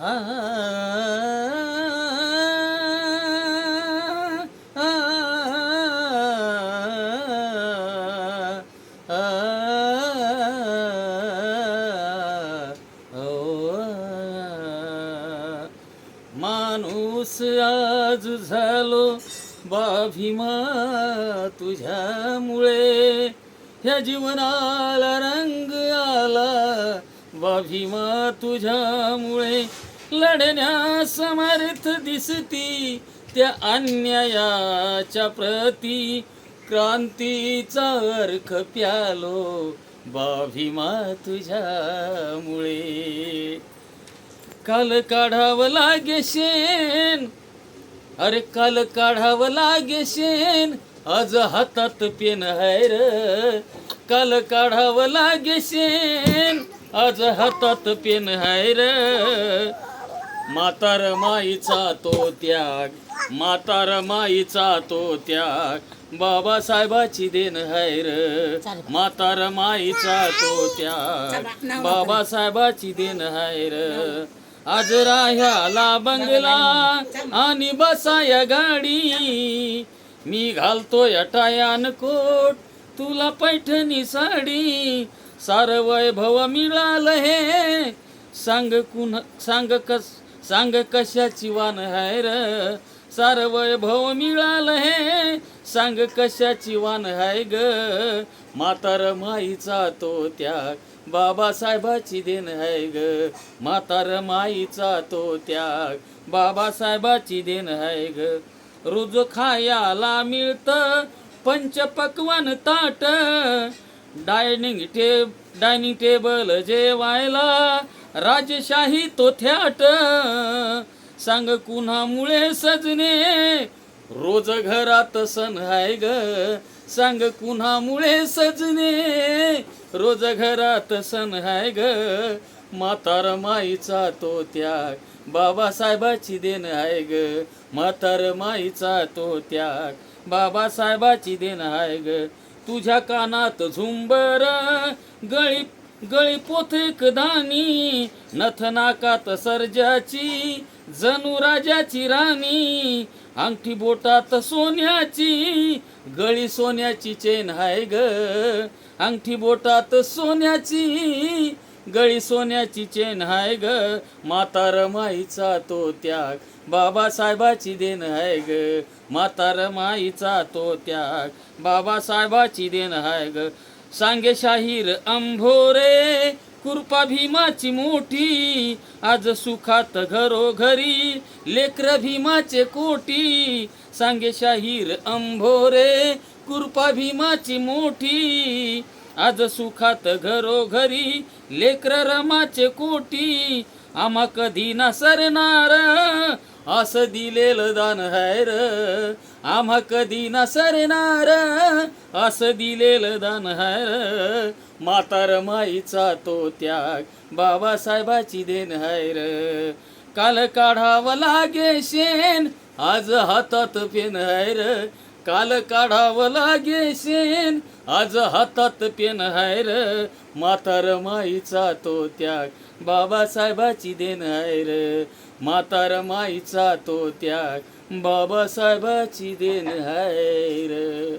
माणूस आज झालो बाभिमा तुझ्यामुळे. ह्या जीवनाला रंग आला. बाभिमा तुझ्यामुळे लढण्या समर्थ दिसती. त्या अन्यायाच्या प्रती क्रांतीचा अर्थ प्यालो बाभिमा तुझ्यामुळे. काल काढावं लागे शेण अरे काल काढावं लागे शेण आज हातात पेन आहे र. काल काढावं लागे शेण आज हातात पेन आहे र. म्हातार माईचा तो त्याग म्हातार माईचा तो त्याग. बाबासाहेबाची देण आहे र. म्हातार माईचा तो त्याग बाबासाहेबाची देण आहे र. आज राह्याला बंगला आणि बसाया गाडी. मी घालतोय टायान कोट तुला पैठणी साडी. सार वैभव मिळालं हे सांग कुण सांग कस सांग कशाची वान हाय र. सार वैभव मिळालं हे सांग कशाची वान हाय ग. म्हातार माईचा तो त्याग बाबासाहेबाची देण हाय ग. म्हातार माईचा तो त्याग बाबासाहेबाची देण हाय ग. रोज खायाला मिळतं पंचपक्वान ताट. डायनिंग टेब डायनिंग टेबल जेवायला राजशाही तो थ्याट सांग कुणामुळे सजने रोज घरात सण हाय ग. सांग कुणामुळे सजने रोज घरात सण हाय ग. म्हातार माईचा तो त्याग. बाबासाहेबाची देण आहे ग. म्हातार माईचा तो त्याग. बाबासाहेबाची देण आहे ग. तुझ्या कानात झुंबर गळी गळी पोथेक धानी नथ नाकात सर्जाची जणू राजाची राणी अंगठी बोटात सोन्याची गळी सोन्याची चेन हाय ग अंगठी बोटात सोन्याची गळी सोन्याची चेन हाय ग. माता माईचा तो त्याग. बाबासाहेबाची देण हाय ग. माता माईचा तो त्याग. बाबासाहेबाची देण हाय ग. सांगे शाहीर अंभोरे कृपा भीमाची मोठी. आज सुखात घरोघरी लेकर भीमाचे कोटी. सांगे शाहीर अंभोरे कृपा भीमाची मोठी. आज सुखात घरोघरी लेकर रमाचे कोटी आम्हा कधी ना सरणार असं दिलेलं दान है र आम्हा कधी ना सरणार असं दिलेलं दान है र म्हातार माईचा तो त्याग बाबासाहेबाची देण है र. काल काढावं लागे शेण आज हातात पेन आहे र. काल काढावं लागे शेण आज हातात पेन हाय र म्हातार माईचा तो त्याग. बाबासाहेबाची देण हाय र म्हातार माईचा तो त्याग. बाबासाहेबाची देण हाय र.